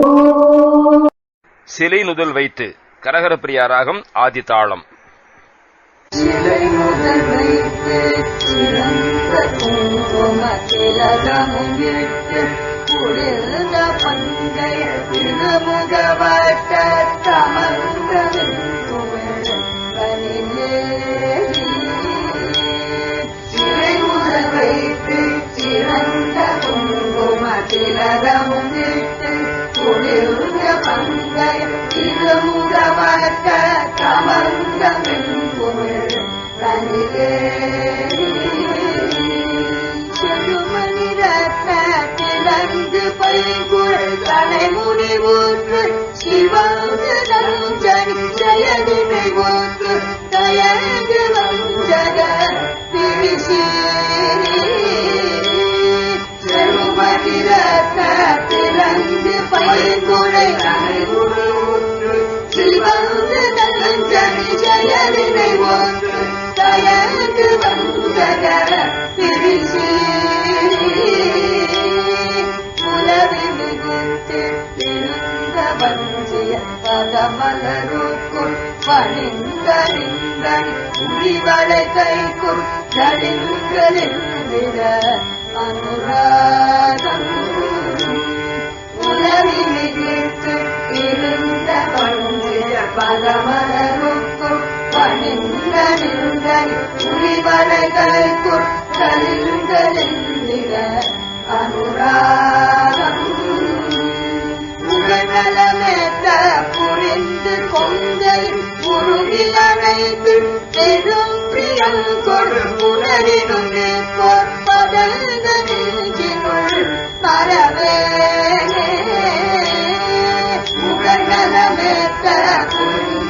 ஓம் சிலை நுதல் வைத்து கரகரப்பிரியா ராகம் ஆதி தாளம். குளிர்ந்த பங்கைய திருமுகவட்ட தமர்ந்ததும் would வஞ்சிய பதமலருக்குள் உரிவளை கைக்குள் நடிங்களில் அனுராதம் உலவி மிகுத்து இருந்த வஞ்சிய பதமலருக்குள் பணிந்தறிந்தன் உரிவளை கைக்குள் நடிங்களில் அனுராகம் உடனலமேற்ற புரிந்து கொங்கை உருகி அணைத்து பெரும் பிரியம் கொடு உணரினும் பொற்பதங்க நெஞ்சினுள் மரவேனே உடனலமேற்ற புரிந்து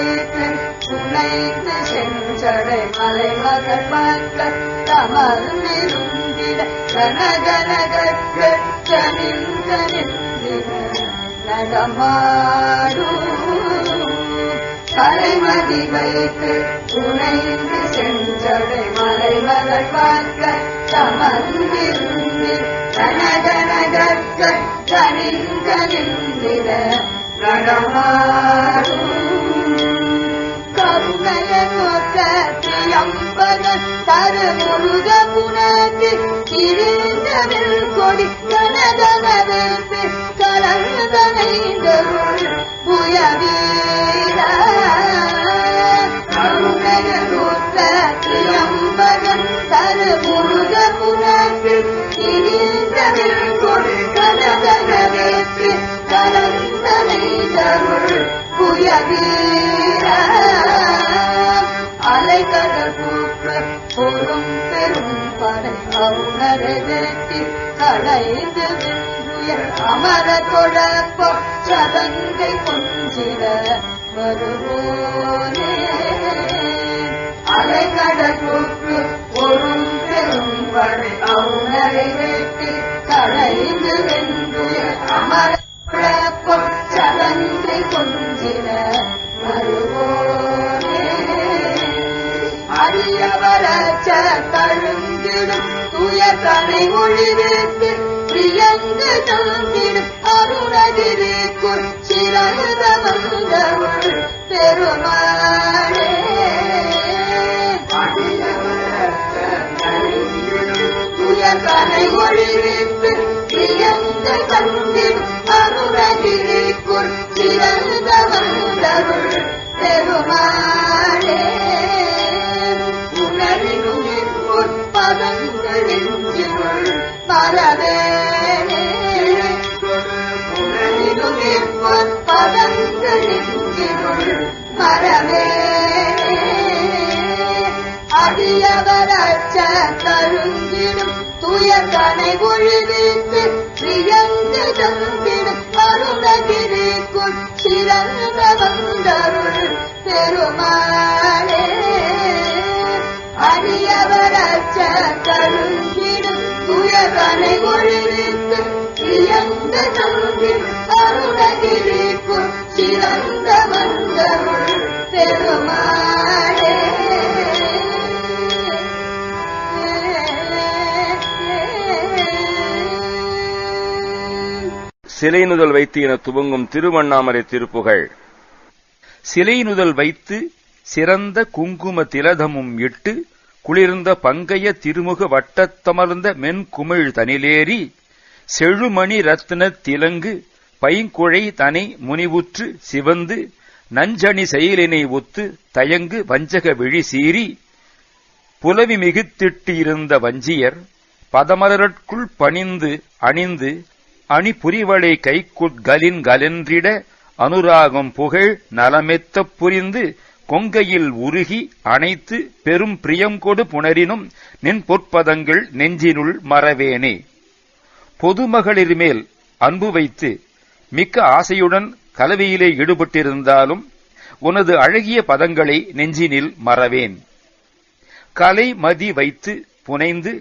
தலைமதி துணைத்து செஞ்சடை மலைமகள் மக்கள் தமர்ந்திருந்திட கனகனகற்கள் நடமாடும் தலைமதி வைத்து துணைந்து செஞ்சடை மலைமகள் மக்கள் தமர்ந்திருந்து கனகனகற்கள் கனிந்தனிந்திட நடமாடும் திரியம்பகன் தரு முருக புனக்கு இருந்தவில் கொடி கனகனவேற்பு கலந்தனைந்தருள் புயவீர பொறும் பெரும் படை அவுணரை வெட்டி அமர தொடப்ப சதங்கை கொஞ்சிட வருவோனே. அலைக்கடல் பொறும் பெரும் படை அவுணரை வெட்டி கடைந்து வென்று அமர அரியவரச்ச தழுந்திடும் துயர்தனை ஒளிவித்து பிரியங்கு தந்திடும் அருணகிரிக்குள் சிறந்த வந்தருள் பெருமாளே. துயர்தனை ஒளிவித்து பிரியங்கு தந்திடும் அருணகிரிக்குள் சிறந்த வந்தருள் பெருமாளே. அடியவரச்ச கருங்கிடும் துயர்தனை ஒழிவித்து பிரியங்கு தந்திடும் அருணகிரிக்குள் சிறந்த வந்தருள் பெருமாளே. அடியவர் தருங்கிடும் துயரனை ஒழிவித்து இயந்த தந்தின் அருணகிரிக்குள் சிறந்த வந்தருள் சிலைநுதல் வைத்து என துவங்கும் திருவண்ணாமலை திருப்புகழ் சிலைநுதல் வைத்து சிறந்த குங்கும திலதமும் இட்டு குளிர்ந்த பங்கைய திருமுக வட்டத்தமர்ந்த மென்குமிழ் தனிலேறி செழுமணி ரத்ன திலங்கு பைங்குழை தனை முனிவுற்று சிவந்து நஞ்சணி செயலினை ஒத்து தயங்கு வஞ்சக விழி சீறி புலவி மிகுத்திட்டு இருந்த வஞ்சியர் பதமலரற்குள் பணிந்து அணிந்து அணி புரிவளை கைக்குட்கலின் கலன்றிட அனுராகம் புகழ் நலமெத்தப் புரிந்து கொங்கையில் உருகி அணைத்து பெரும் பிரியம் கொடு புணரினும் நின் பொற்பதங்கள் நெஞ்சினுள் மறவேனே. பொதுமகளிர் மேல் அன்பு வைத்து மிக்க ஆசையுடன் கலவையிலே ஈடுபட்டிருந்தாலும் உனது அழகிய பதங்களை நெஞ்சினில் மறவேன். கலை மதி வைத்து புனைந்து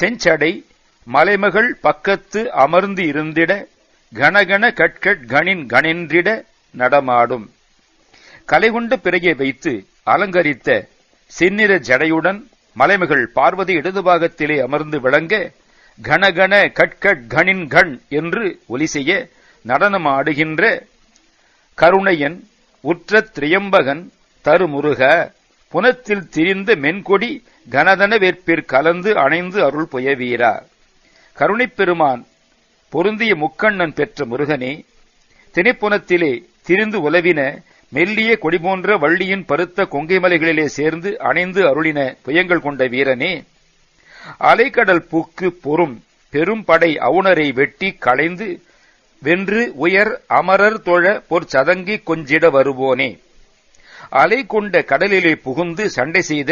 செஞ்சடை மலைமகள் பக்கத்து அமர்ந்து இருந்திட கணகண கட்கட் கணின் கணின்றிட நடமாடும். கலைகொண்ட பிறையை வைத்து அலங்கரித்த சின்னிற ஜடையுடன் மலைமகள் பார்வதி இடது பாகத்திலே அமர்ந்து விளங்க கணகண கட்கட் கணின் கண் என்று ஒலி செய்ய நடனமாடுகின்ற கருணையன் உற்ற திரியம்பகன் தருமுருக புனத்தில் திரிந்த மென்கொடி கனதன வேற்பிற் கலந்து அணைந்து அருள் புயவீரா. கருணைப் பெருமான் பொருந்திய முக்கண்ணன் பெற்ற முருகனே திணைப்புனத்திலே திரிந்து உலவின மெல்லிய கொடி போன்ற வள்ளியின் பருத்த கொங்கை மலைகளிலே சேர்ந்து அணைந்து அருளின புயங்கள் கொண்ட வீரனே அலைக்கடல் பூக்கு பொறும் பெரும்படை அவுணரை வெட்டி களைந்து வென்று உயர் அமரர் தொழ பொற்சதங்கி கொஞ்சிட வருவோனே. அலை கொண்ட கடலிலே புகுந்து சண்டை செய்த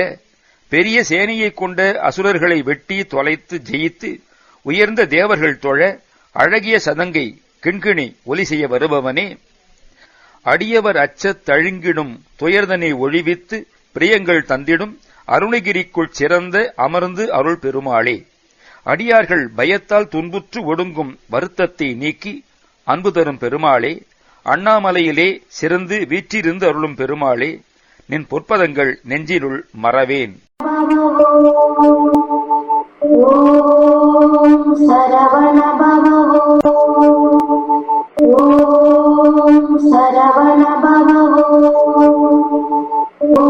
பெரிய சேனையைக் கொண்ட அசுரர்களை வெட்டி தொலைத்து ஜெயித்து உயர்ந்த தேவர்கள் தொழ அழகிய சதங்கை கிண்கிணி ஒலி செய்ய வருபவனே. அடியவர் அச்சத் தழுங்கிடும் துயர்தனை ஒழிவித்து பிரியங்கள் தந்திடும் அருணகிரிக்குள் சிறந்த அமர்ந்து அருள் பெருமாளே அடியார்கள் பயத்தால் துன்புற்று ஒடுங்கும் வருத்தத்தை நீக்கி அன்பு தரும் பெருமாளே. அண்ணாமலையிலே சிறந்து வீற்றிருந்து அருளும் பெருமாளே. நின் பொற்பதங்கள் நெஞ்சினுள் மறவேன். saravana